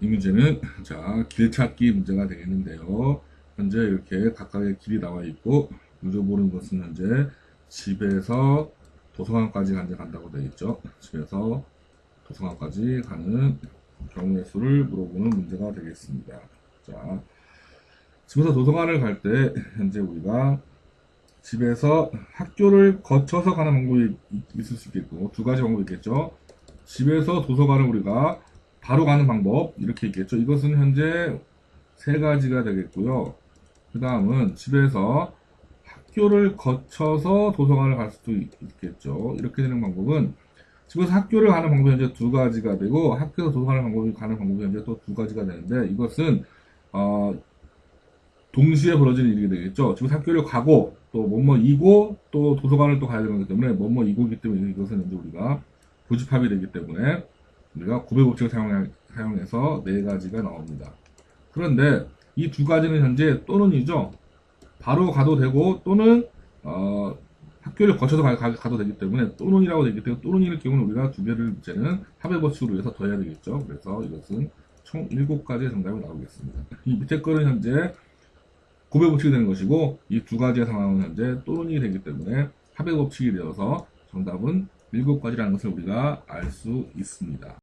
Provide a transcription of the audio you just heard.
이 문제는 자, 길 찾기 문제가 되겠는데요. 현재 이렇게 각각의 길이 나와 있고 누져보는 것은 현재 집에서 도서관까지 간다고 되어 있죠. 집에서 도서관까지 가는 경우의 수를 물어보는 문제가 되겠습니다. 자, 집에서 도서관을 갈 때 현재 우리가 집에서 학교를 거쳐서 가는 방법이 있- 있을 수 있겠고 두 가지 방법이 있겠죠. 집에서 도서관을 우리가 바로 가는 방법 이렇게 있겠죠. 이것은 현재 세 가지가 되겠고요. 그 다음은 집에서 학교를 거쳐서 도서관을 갈 수도 있- 있겠죠. 이렇게 되는 방법은 집에서 학교를 가는 방법이 현재 두 가지가 되고 학교에서 도서관을 방법이 가는 방법이 현재 또 두 가지가 되는데 이것은 어, 동시에 벌어지는 일이 되겠죠. 집에서 학교를 가고 또 뭐뭐 이고 또 도서관을 또 가야 되는 거기 때문에 뭐뭐 이고기 때문에 이것은 이제 우리가 교집합이 되기 때문에 우리가 구배 법칙을 사용해, 사용해서 네 가지가 나옵니다. 그런데 이 두 가지는 현재 또는이죠. 바로 가도 되고 또는 어, 학교를 거쳐서 가, 가, 도 되기 때문에 또는이라고 되기 때문에 또는일 경우는 우리가 두 개를 이제는 합의 법칙으로 해서 더해야 되겠죠. 그래서 이것은 총 7가지의 정답이 나오겠습니다. 이 밑에 거는 현재 구배 법칙이 되는 것이고 이 두 가지의 상황은 현재 또는이 되기 때문에 합의 법칙이 되어서 정답은 7가지라는 것을 우리가 알 수 있습니다.